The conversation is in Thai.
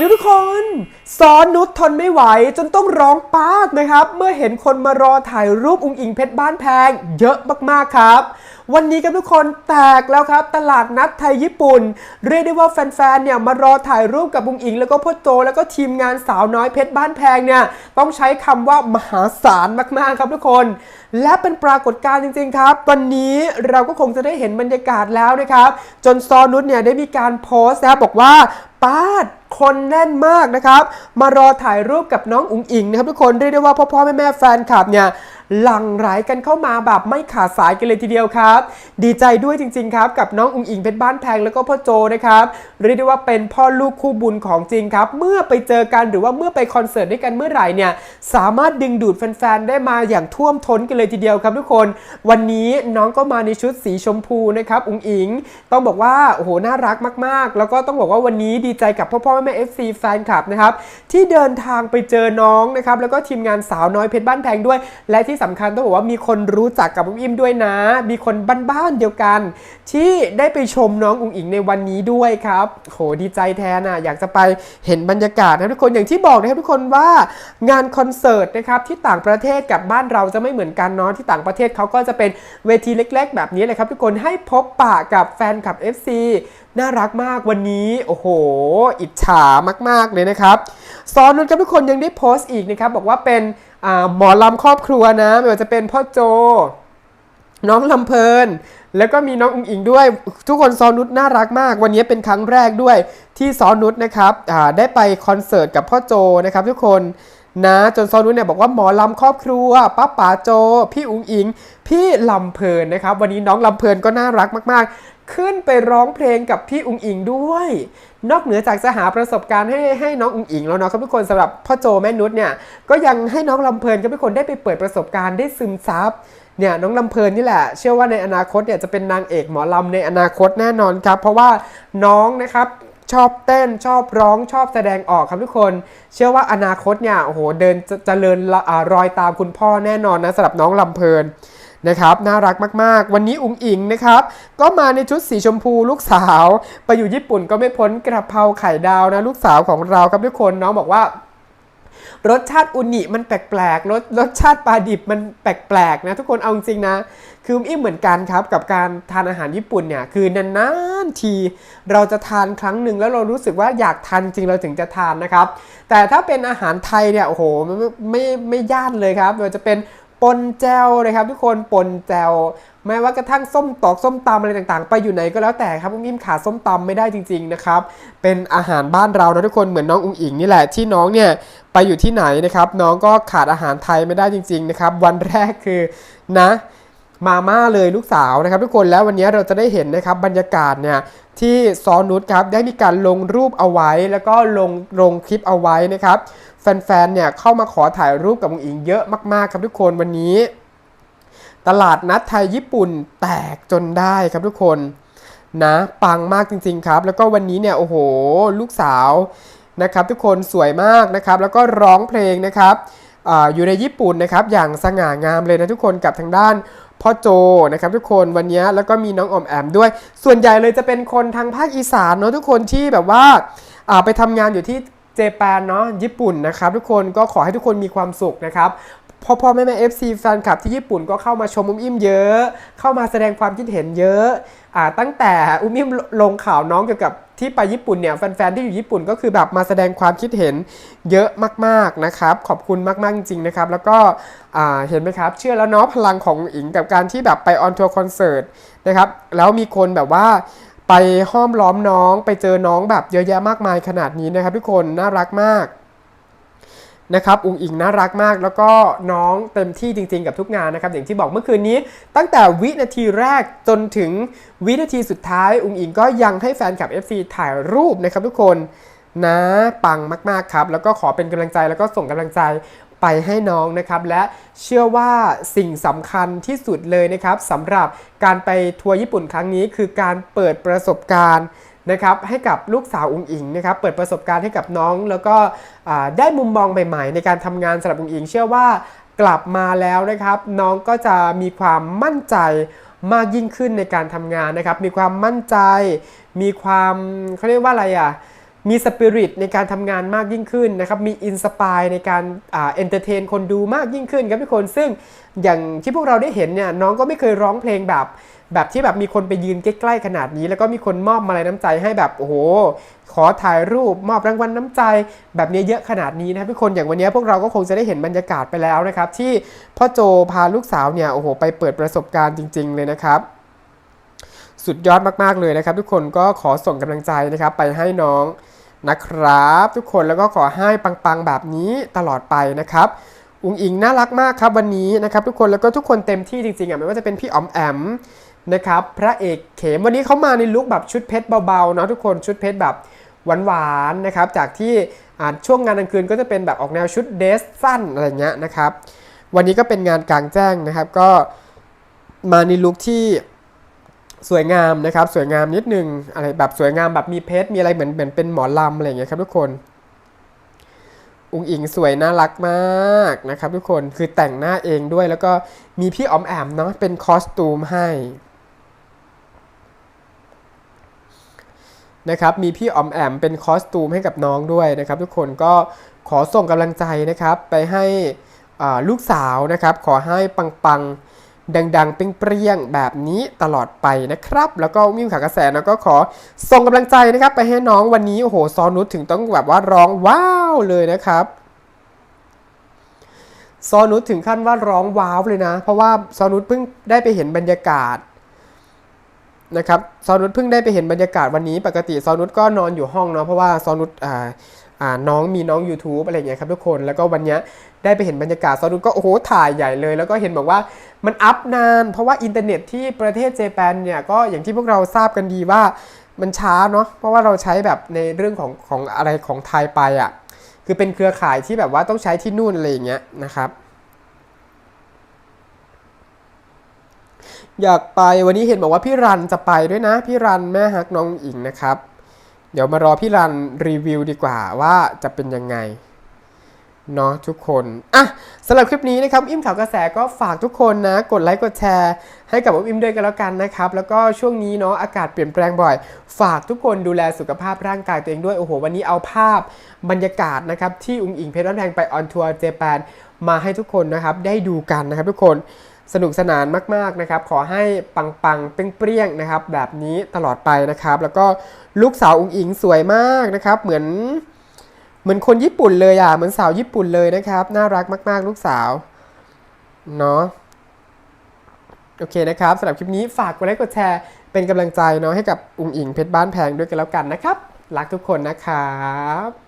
นะทุกคนซอนนุชทนไม่ไหวจนต้องร้องปากนะครับ เมื่อเห็นคนมารอถ่ายรูปอุงอิงเพชรบ้านแพง เยอะมากๆครับ วันนี้ครับทุกคนแตกแล้วครับ ตลาดนัดไทยญี่ปุ่น เรียกได้ว่าแฟนๆเนี่ยมารอถ่ายรูปกับอุงอิง แล้วก็พ่อโจแล้วก็ทีมงานสาวน้อยเพชรบ้านแพงเนี่ยต้องใช้คำว่ามหาศาลมากๆครับทุกคน และเป็นปรากฏการณ์จริง ๆ ครับ วันนี้เราก็คงจะได้เห็นบรรยากาศแล้วนะครับ จนซอนุชเนี่ยได้มีการโพสต์นะบบอกว่าป้าด คนแน่นมากนะครับ มารอถ่ายรูปกับน้องอุ๋งอิงนะครับทุกคนเรียกได้ว่าพ่อพ่อแม่แม่แฟนคลับเนี่ย หลั่งไหลกันเข้ามาแบบไม่ขาดสายกันเลยทีเดียวครับ ดีใจด้วยจริง ๆ ครับ กับน้องอุงอิงเพชรบ้านแพงแล้วก็พ่อโจนะครับเรียกได้ว่าเป็นพ่อลูกคู่บุญของจริงครับ เมื่อไปเจอกันหรือว่าเมื่อไปคอนเสิร์ตด้วยกันเมื่อไหร่เนี่ยสามารถดึงดูดแฟนๆได้มาอย่างท่วมท้นกันเลยทีเดียวครับทุกคน วันนี้น้องก็มาในชุดสีชมพูนะครับอุงอิง ต้องบอกว่าโอ้โหน่ารักมาก ๆ แล้วก็ต้องบอกว่าวันนี้ดีใจกับพ่อพ่อแม่แม่เอฟซีแฟนคลับนะครับที่เดินทางไปเจอน้องนะครับแล้วก็ทีมงานสาวน้อยเพชรบ้านแพงด้วย และที่สำคัญต้องบอกว่ามีคนรู้จักกับอุ้มอิมด้วยนะ มีคนบ้านๆเดียวกัน ที่ได้ไปชมน้องอุ๋งอิงในวันนี้ด้วยครับโหดีใจแทนอะอยากจะไปเห็นบรรยากาศนะทุกคนอย่างที่บอกนะครับทุกคนว่างานคอนเสิร์ตนะครับที่ต่างประเทศกับบ้านเราจะไม่เหมือนกันเนาะที่ต่างประเทศเขาก็จะเป็นเวทีเล็ก ๆ แบบนี้เลยครับทุกคนให้พบปะกับแฟนคลับ FC น่ารักมากวันนี้โอ้โห อิจฉามาก ๆ เลยนะครับ ซอนนุชครับทุกคนยังได้โพสต์อีกนะครับ บอกว่าเป็น หมอลำครอบครัวนะไม่ว่าจะเป็นพ่อโจ น้องลำเพลิน แล้วก็มีน้องอุ๋งอิงด้วย ทุกคนซอนุชน่ารักมาก วันนี้เป็นครั้งแรกด้วยที่ซอนุชนะครับได้ไปคอนเสิร์ตกับพ่อโจนะครับ ทุกคนนะจนซอนุชเนี่ยบอกว่าหมอลำครอบครัวป้าป๋าโจ พี่อุ๋งอิง พี่ลำเพลินนะครับ วันนี้น้องลำเพลินก็น่ารักมาก ๆ ขึ้นไปร้องเพลงกับพี่อุงอิงด้วย นอกเหนือจากจะหาประสบการณ์ให้ให้น้องอุงอิงแล้วเนาะครับทุกคนสำหรับพ่อโจแม่นุชเนี่ยก็ยังให้น้องลำเพลินกับทุกคนได้ไปเปิดประสบการณ์ได้ซึมซับเนี่ยน้องลำเพลินนี่แหละเชื่อว่าในอนาคตเนี่ยจะเป็นนางเอกหมอลำในอนาคตแน่นอนครับ เพราะว่าน้องนะครับชอบเต้นชอบร้องชอบแสดงออกครับทุกคน เชื่อว่าอนาคตเนี่ยโอ้โหเดินจะเจริญรอยตามคุณพ่อแน่นอนนะสำหรับน้องลำเพลิน นะครับน่ารักมากๆ วันนี้อุ๋งอิงนะครับก็มาในชุดสีชมพูลูกสาว ไปอยู่ญี่ปุ่นก็ไม่พ้นกระเพราไข่ดาวนะลูกสาวของเราครับทุกคนน้องบอกว่ารสชาติอุนิมันแปลกๆ รสรสชาติปลาดิบมันแปลกๆนะทุกคนเอาจริงๆนะ คืออิ่มเหมือนกันครับกับการทานอาหารญี่ปุ่นเนี่ยคือนานๆทีเราจะทานครั้งหนึ่งแล้วเรารู้สึกว่าอยากทานจริงเราถึงจะทานนะครับ แต่ถ้าเป็นอาหารไทยเนี่ยโอ้โหไม่ไม่ไม่ย่านเลยครับไม่ว่าจะเป็น ปนแจวนะครับ ทุกคนปนแจวแม้ว่ากระทั่งส้มตอกส้มตำอะไรต่างๆ ไปอยู่ไหนก็แล้วแต่ครับอุ้มอิ่มขาดส้มตำไม่ได้จริงๆนะครับเป็นอาหารบ้านเรานะทุกคนเหมือนน้องอุ้งอิงนี่แหละที่น้องเนี่ยไปอยู่ที่ไหนนะครับ น้องก็ขาดอาหารไทยไม่ได้จริง ๆนะครับ วันแรกคือนะ มาม่าเลยลูกสาวนะครับ ทุกคนแล้ววันนี้เราจะได้เห็นนะครับบรรยากาศเนี่ยที่ซอนุชครับได้มีการลงรูปเอาไว้ แล้วก็ลงลงคลิปเอาไว้นะครับ แฟนๆเนี่ยเข้ามาขอถ่ายรูปกับองอิงเยอะมากๆครับทุกคนวันนี้ ตลาดนัดไทยญี่ปุ่นแตกจนได้ครับทุกคนนะปังมากจริง ๆครับ แล้วก็วันนี้เนี่ยโอ้โห ลูกสาวนะครับ ทุกคนสวยมากนะครับ แล้วก็ร้องเพลงนะครับออยู่ในญี่ปุ่นนะครับอย่างสง่างามเลยนะทุกคนกับทางด้าน พ่อโจนะครับทุกคนวันนี้แล้วก็มีน้องอมแอมด้วย ส่วนใหญ่เลยจะเป็นคนทางภาคอีสานเนาะทุกคนที่แบบว่าาไปทำงานอยู่ที่เจแปนเนาะญี่ปุ่นนะครับทุกคนก็ขอให้ทุกคนมีความสุขนะครับพ่อพ่อแม่แม่เอฟซีแฟนคลับที่ญี่ปุ่นก็เข้ามาชมอุ้มอิ่มเยอะ เข้ามาแสดงความคิดเห็นเยอะอ่าตั้งแต่อุ้มอิ่มลงข่าวน้องเกี่ยวกับ ที่ไปญี่ปุ่นเนี่ยแฟนๆที่อยู่ญี่ปุ่นก็คือแบบมาแสดงความคิดเห็นเยอะมากๆนะครับ ขอบคุณมากๆจริงๆนะครับ แล้วก็เห็นไหมครับ เชื่อแล้วเนาะพลังของอิงกับการที่แบบไปออนทัวร์คอนเสิร์ตนะครับแล้วมีคนแบบว่าไปห้อมล้อมน้องไปเจอน้องแบบเยอะแยะมากมายขนาดนี้นะครับทุกคนน่ารักมาก นะครับอุงอิงน่ารักมาก แล้วก็น้องเต็มที่จริงๆกับทุกงานนะครับอย่างที่บอกเมื่อคืนนี้ ตั้งแต่วินาทีแรกจนถึงวินาทีสุดท้าย อุงอิงก็ยังให้แฟนคลับ FC ถ่ายรูปนะครับทุกคนนะปังมากๆครับ แล้วก็ขอเป็นกำลังใจแล้วก็ส่งกำลังใจไปให้น้องนะครับ และเชื่อว่าสิ่งสำคัญที่สุดเลยนะครับสำหรับการไปทัวร์ญี่ปุ่นครั้งนี้ คือการเปิดประสบการณ์ นะครับให้กับลูกสาวอุงอิงนะครับเปิดประสบการณ์ให้กับน้อง แล้วก็ได้มุมมองใหม่ๆ ในการทำงานสำหรับอุงอิง เชื่อว่ากลับมาแล้วนะครับ น้องก็จะมีความมั่นใจมากยิ่งขึ้นในการทำงานนะครับ มีความมั่นใจ มีความเขาเรียกว่าอะไรอะ มีสปิริตในการทำงานมากยิ่งขึ้นนะครับมีอินสปายในการเอนเตอร์เทนคนดูมากยิ่งขึ้นครับทุกคนซึ่งอย่างที่พวกเราได้เห็นเนี่ยน้องก็ไม่เคยร้องเพลงแบบแบบที่แบบมีคนไปยืนใกล้ๆขนาดนี้ แล้วก็มีคนมอบมาลัยน้ำใจให้แบบโอ้โห ขอถ่ายรูปมอบรางวัลน้ำใจ แบบนี้เยอะขนาดนี้นะครับทุกคนอย่างวันนี้พวกเราก็คงจะได้เห็นบรรยากาศไปแล้วนะครับ ที่พ่อโจพาลูกสาวเนี่ยโอ้โหไปเปิดประสบการณ์จริง ๆ เลยนะครับสุดยอดมากๆเลยนะครับ ทุกคนก็ขอส่งกำลังใจนะครับไปให้น้อง นะครับ ทุกคนแล้วก็ขอให้ปังๆแบบนี้ตลอดไปนะครับอุงอิงน่ารักมากครับวันนี้นะครับทุกคนแล้วก็ทุกคนเต็มที่จริงๆอะไม่ว่าจะเป็นพี่อ๋อมแอมนะครับพระเอกเขมวันนี้เขามาในลุคแบบชุดเพชรเบาๆเนาะทุกคนชุดเพชรแบบหวานๆนะครับจากที่ช่วงงานกลางคืนก็จะเป็นแบบออกแนวชุดเดรสสั้นอะไรเงี้ยนะครับวันนี้ก็เป็นงานกลางแจ้งนะครับ ก็มาในลุคที่ สวยงามนะครับ สวยงามนิดนึงอะไรแบบสวยงามแบบมีเพชรมีอะไรเหมือนเหมือนเป็นหมอลำอะไรอย่างเงี้ยครับทุกคนอุงอิงสวยน่ารักมากนะครับทุกคนคือแต่งหน้าเองด้วยแล้วก็มีพี่ออมแอมเนาะเป็นคอสตูมให้นะครับมีพี่ออมแอมเป็นคอสตูมให้กับน้องด้วยนะครับ ทุกคนก็ขอส่งกำลังใจนะครับ ไปให้ลูกสาวนะครับ ขอให้ปังๆ ดังๆ เปรี้ยงๆ แบบนี้ตลอดไปนะครับ แล้วก็มิวขากระแสนะก็ขอส่งกำลังใจนะครับ ไปให้น้องวันนี้โอ้โหซอนุชถึงต้องแบบว่าร้องว้าวเลยนะครับซอนุชถึงขั้นว่าร้องว้าวเลยนะ เพราะว่าซอนุชเพิ่งได้ไปเห็นบรรยากาศนะครับซอนุชเพิ่งได้ไปเห็นบรรยากาศวันนี้ ปกติซอนุชก็นอนอยู่ห้องเนาะเพราะว่าซอนุชอ่า น้องมีน้อง YouTube อะไรอย่างเงี้ยครับทุกคนแล้วก็วันนี้ได้ไปเห็นบรรยากาศซอนุก็โอ้โหถ่ายใหญ่เลย แล้วก็เห็นบอกว่ามันอัพนาน เพราะว่าอินเทอร์เน็ตที่ประเทศเจแปนเนี่ยก็อย่างที่พวกเราทราบกันดีว่ามันช้าเนาะเพราะว่าเราใช้แบบในเรื่องของของอะไรของไทยไปอะ่ะคือเป็นเครือข่ายที่แบบว่าต้องใช้ที่นู่นอะไรอย่างเงี้ยนะครับอยากไปวันนี้เห็นบอกว่าพี่รันจะไปด้วยนะ พี่รันแม่ฮักน้องอิงนะครับ เดี๋ยวมารอพี่รันรีวิวดีกว่าว่าจะเป็นยังไงเนาะทุกคน อะสำหรับคลิปนี้นะครับ อิ่มข่าวกระแสก็ฝากทุกคนนะ กดไลค์กดแชร์ให้กับอิ่มด้วยกันแล้วกันนะครับ แล้วก็ช่วงนี้เนาะอากาศเปลี่ยนแปลงบ่อย ฝากทุกคนดูแลสุขภาพร่างกายตัวเองด้วย โอ้โห วันนี้เอาภาพบรรยากาศนะครับ ที่อุ้งอิงเพชรบ้านแพงไปออนทัวร์เจแปนมาให้ทุกคนนะครับ ได้ดูกันนะครับทุกคน สนุกสนานมากๆนะครับ ขอให้ปังๆเปรี้ยงๆนะครับ แบบนี้ตลอดไปนะครับ แล้วก็ลูกสาวอุงอิงสวยมากนะครับ เหมือน เหมือนคนญี่ปุ่นเลยอะเหมือนสาวญี่ปุ่นเลยนะครับ น่ารักมากๆ ลูกสาวเนาะโอเคนะครับสำหรับคลิปนี้ฝากกดไลค์กดแชร์เป็นกำลังใจเนาะให้กับอุงอิงเพชรบ้านแพงด้วยกันแล้วกันนะครับ รักทุกคนนะครับ